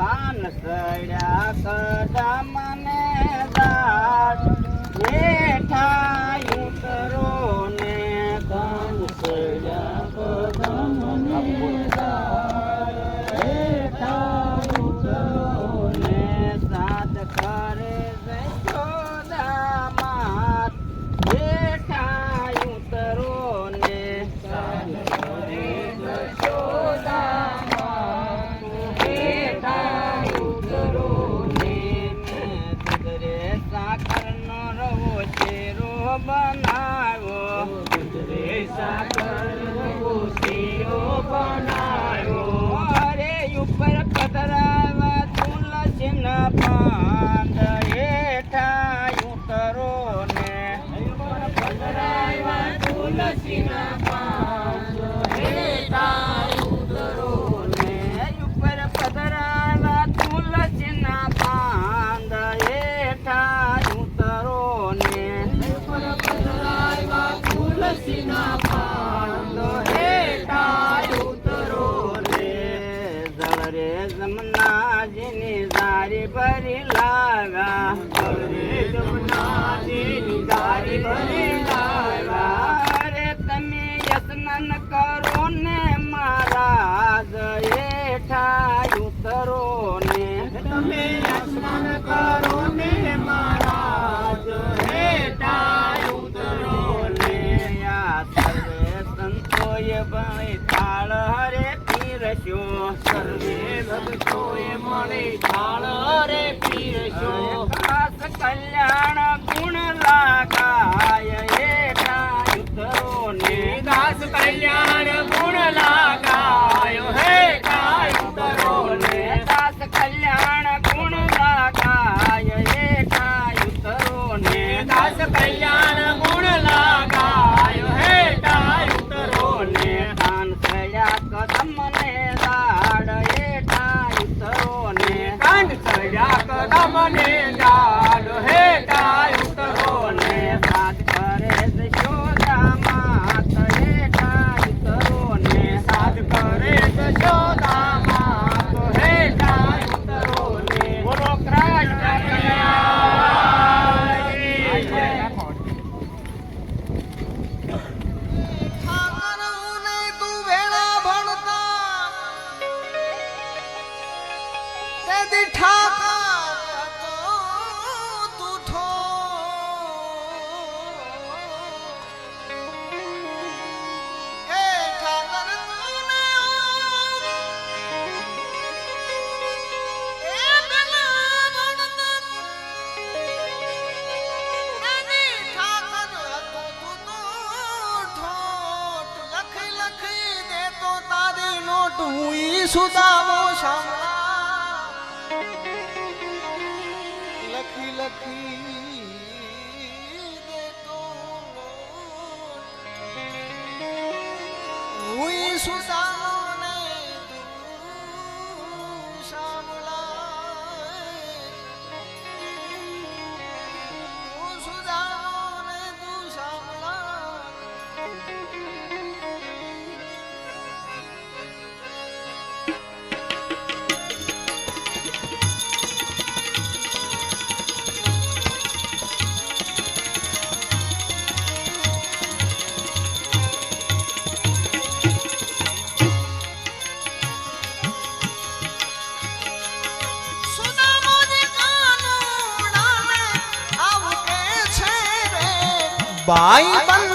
કાન સડ્યા કદમને દાટ બેઠા man. જમનાજીની દારી ભરી લાગા જમનાજીની દારી લાગા અરે તમે યત્ન કરો ને મહારાજ એઠા ઉતરો કરો સર્વે ભક્તોએ મળે કાળ રે પીરજો ખાસ કલ્યાણ ગુણ લાગાય દાસ કલ્યાણ ગુણ લાગાય મને જા સુદામો શામળા લખી લખી દેતો હું बाई बन